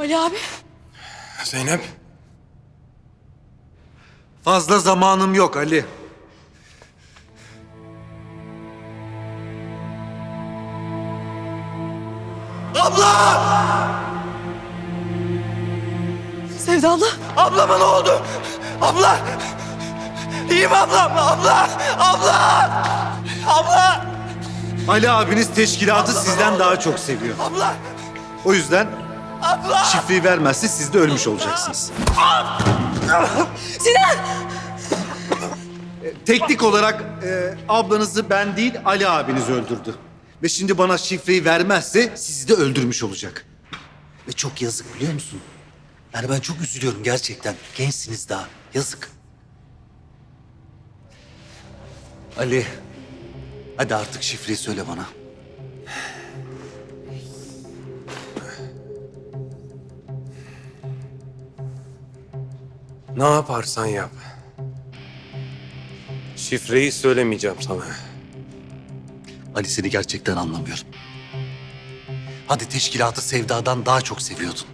Ali abi. Zeynep. Fazla zamanım yok Ali. Sevda abla. Ablama ne oldu? Abla! İyi mi ablam? Abla! Abla! Abla! Ali abiniz teşkilatı sizden daha çok seviyor. Abla! O yüzden Abla! şifreyi vermezse siz de ölmüş olacaksınız. Sinan! Teknik olarak e, ablanızı ben değil Ali abiniz öldürdü. Ve şimdi bana şifreyi vermezse sizi de öldürmüş olacak. Ve çok yazık biliyor musun? Yani ben çok üzülüyorum gerçekten. Gençsiniz daha. Yazık. Ali, hadi artık şifreyi söyle bana. Ne yaparsan yap. Şifreyi söylemeyeceğim sana. Ali seni gerçekten anlamıyorum. Hadi teşkilatı sevdadan daha çok seviyordun.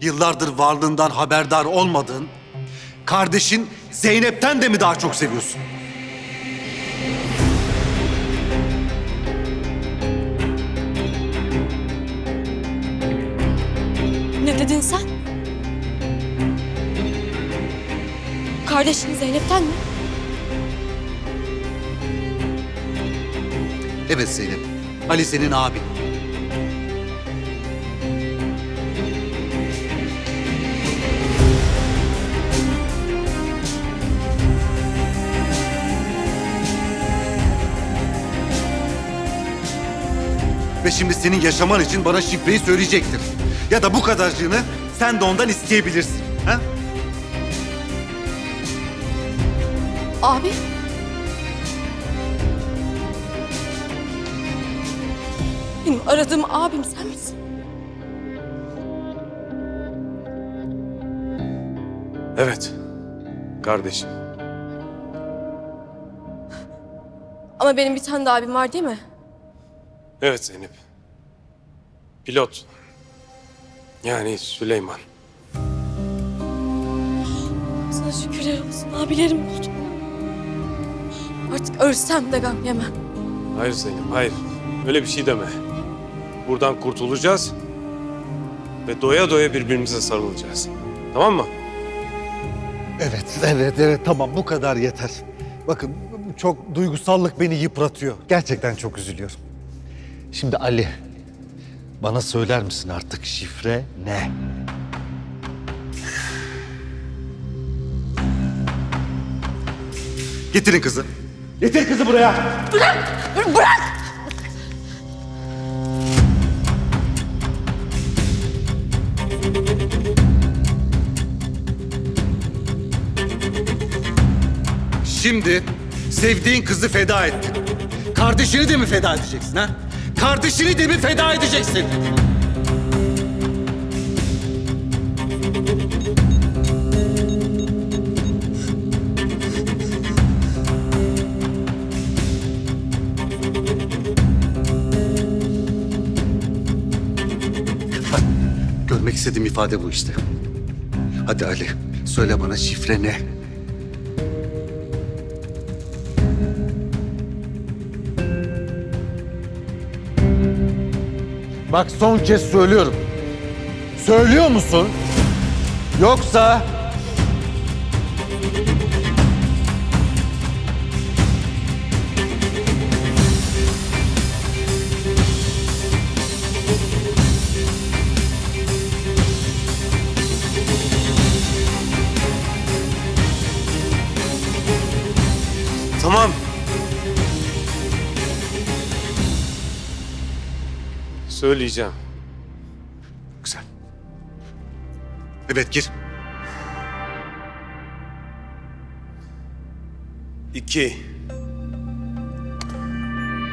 Yıllardır varlığından haberdar olmadığın kardeşin Zeynep'ten de mi daha çok seviyorsun? Kardeşin Zeynep'ten mi? Evet Zeynep. Ali senin abin. Ve şimdi senin yaşaman için bana şifreyi söyleyecektir. Ya da bu kadarcığını sen de ondan isteyebilirsin. Ha? Abi. Benim aradığım abim sen misin? Evet. Kardeşim. Ama benim bir tane de abim var değil mi? Evet Zeynep. Pilot. Yani Süleyman. Sana şükürler olsun abilerim oldu. Artık ölsem de gam yemem. Hayır Zeynep, hayır. Öyle bir şey deme. Buradan kurtulacağız. Ve doya doya birbirimize sarılacağız. Tamam mı? Evet, evet, evet. Tamam bu kadar yeter. Bakın çok duygusallık beni yıpratıyor. Gerçekten çok üzülüyorum. Şimdi Ali, bana söyler misin artık şifre ne? Getirin kızı. Getir kızı buraya. Bırak! Şimdi sevdiğin kızı feda ettin. Kardeşini de mi feda edeceksin ha? Kardeşini de mi feda edeceksin? Görmek istediğim ifade bu işte. Hadi Ali, söyle bana şifre ne? Bak son kez söylüyorum. Söylüyor musun? Yoksa... Söyleyeceğim. Güzel. Evet gir. İki.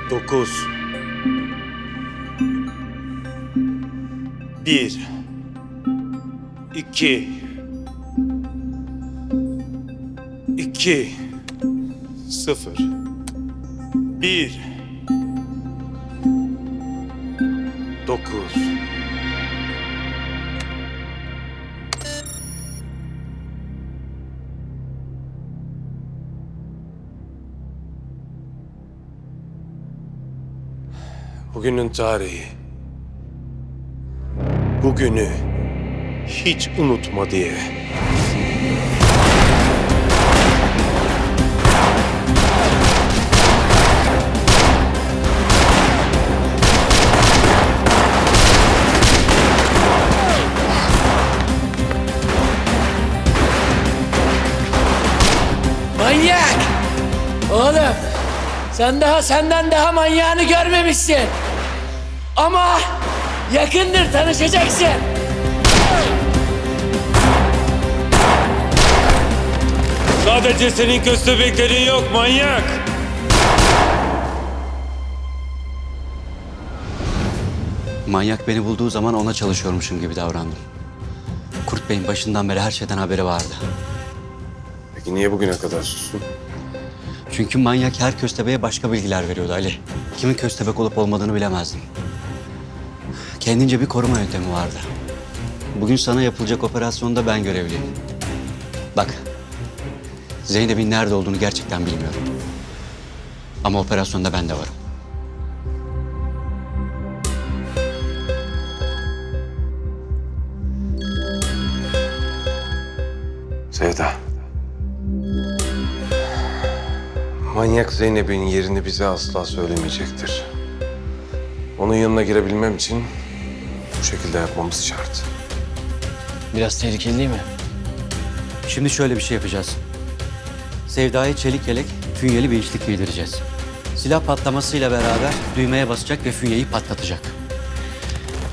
Dokuz. Bir. İki. İki. Sıfır. Bir. Bugünün tarihi. Bugünü hiç unutma diye. Manyak! Oğlum sen daha senden daha manyağını görmemişsin. Ama yakındır tanışacaksın. Sadece senin köstebeklerin yok manyak. Manyak beni bulduğu zaman ona çalışıyormuşum gibi davrandım. Kurt Bey'in başından beri her şeyden haberi vardı. Peki niye bugüne kadar sustun? Çünkü manyak her köstebeğe başka bilgiler veriyordu Ali. Kimin köstebek olup olmadığını bilemezdim. Kendince bir koruma yöntemi vardı. Bugün sana yapılacak operasyonda ben görevliyim. Bak, Zeynep'in nerede olduğunu gerçekten bilmiyorum. Ama operasyonda ben de varım. Sevda. Manyak Zeynep'in yerini bize asla söylemeyecektir. Onun yanına girebilmem için bu şekilde yapmamız şart. Biraz tehlikeli değil mi? Şimdi şöyle bir şey yapacağız. Sevda'ya çelik yelek, fünyeli bir içlik giydireceğiz. Silah patlamasıyla beraber düğmeye basacak ve fünyeyi patlatacak.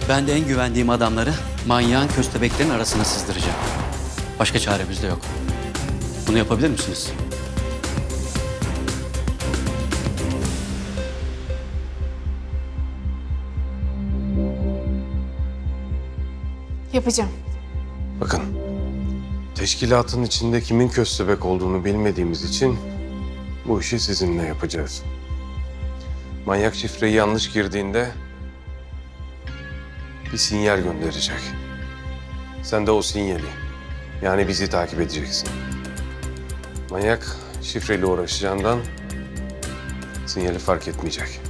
Ben de en güvendiğim adamları manyağın köstebeklerin arasına sızdıracağım. Başka çaremiz de yok. Bunu yapabilir misiniz? Yapacağım. Bakın, teşkilatın içinde kimin köstebek olduğunu bilmediğimiz için bu işi sizinle yapacağız. Manyak şifreyi yanlış girdiğinde bir sinyal gönderecek. Sen de o sinyali, yani bizi takip edeceksin. Manyak şifreyle uğraşacağından sinyali fark etmeyecek.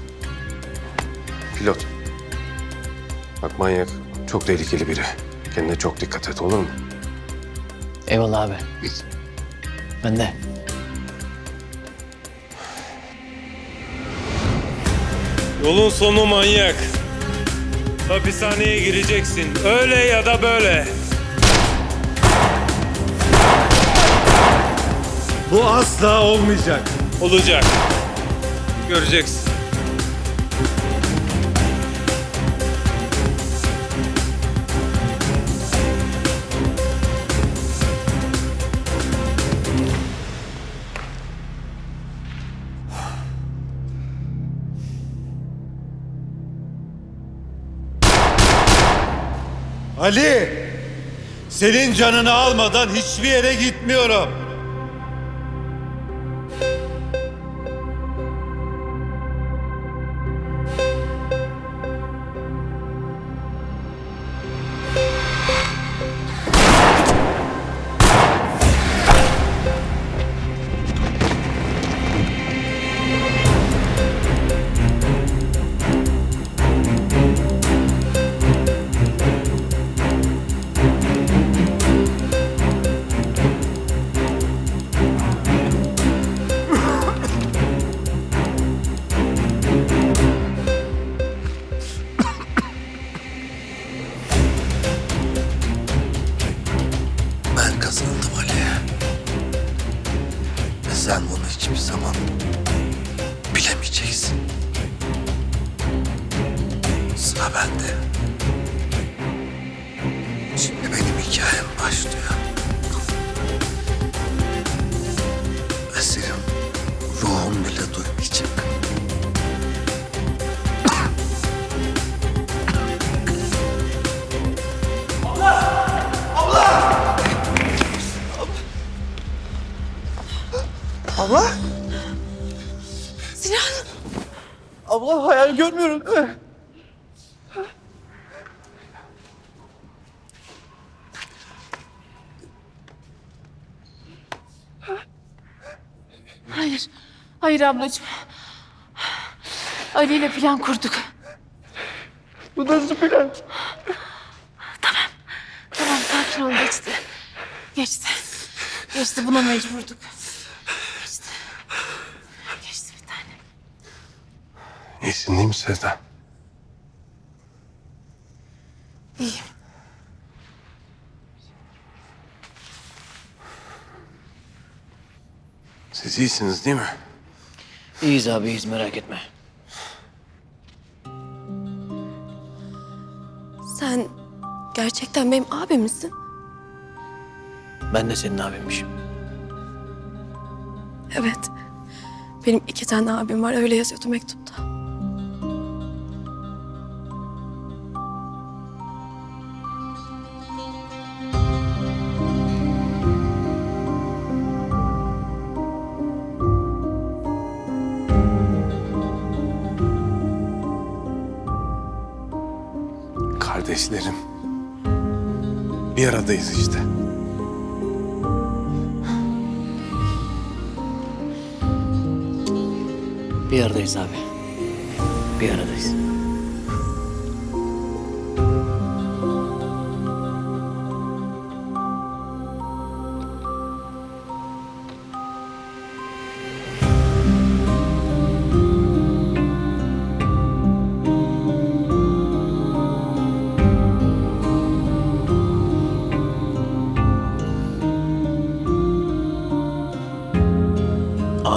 Pilot, bak manyak çok tehlikeli biri. Kendine çok dikkat et olur mu? Eyvallah abi. Ben de. Yolun sonu manyak. Hapishaneye gireceksin. Öyle ya da böyle. Bu asla olmayacak. Olacak. Göreceksin. Ali! Senin canını almadan hiçbir yere gitmiyorum. Hayal görmüyorum değil mi? Hayır. Hayır ablacığım. Ali ile plan kurduk. Bu nasıl plan? Tamam sakin ol geçti. Geçti. Geçti buna mecburduk. Geçti. Geçti bir tane. İyisin değil mi Sevda? İyiyim. Siz iyisiniz değil mi? İyiyiz abi iyiyiz merak etme. Sen gerçekten benim abim misin? Ben de senin abimmişim. Evet. Benim iki tane abim var öyle yazıyordu mektupta. Kardeşlerim. Bir aradayız işte. Bir aradayız abi. Bir aradayız.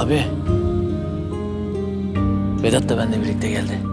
Abi. Vedat da benimle birlikte geldi.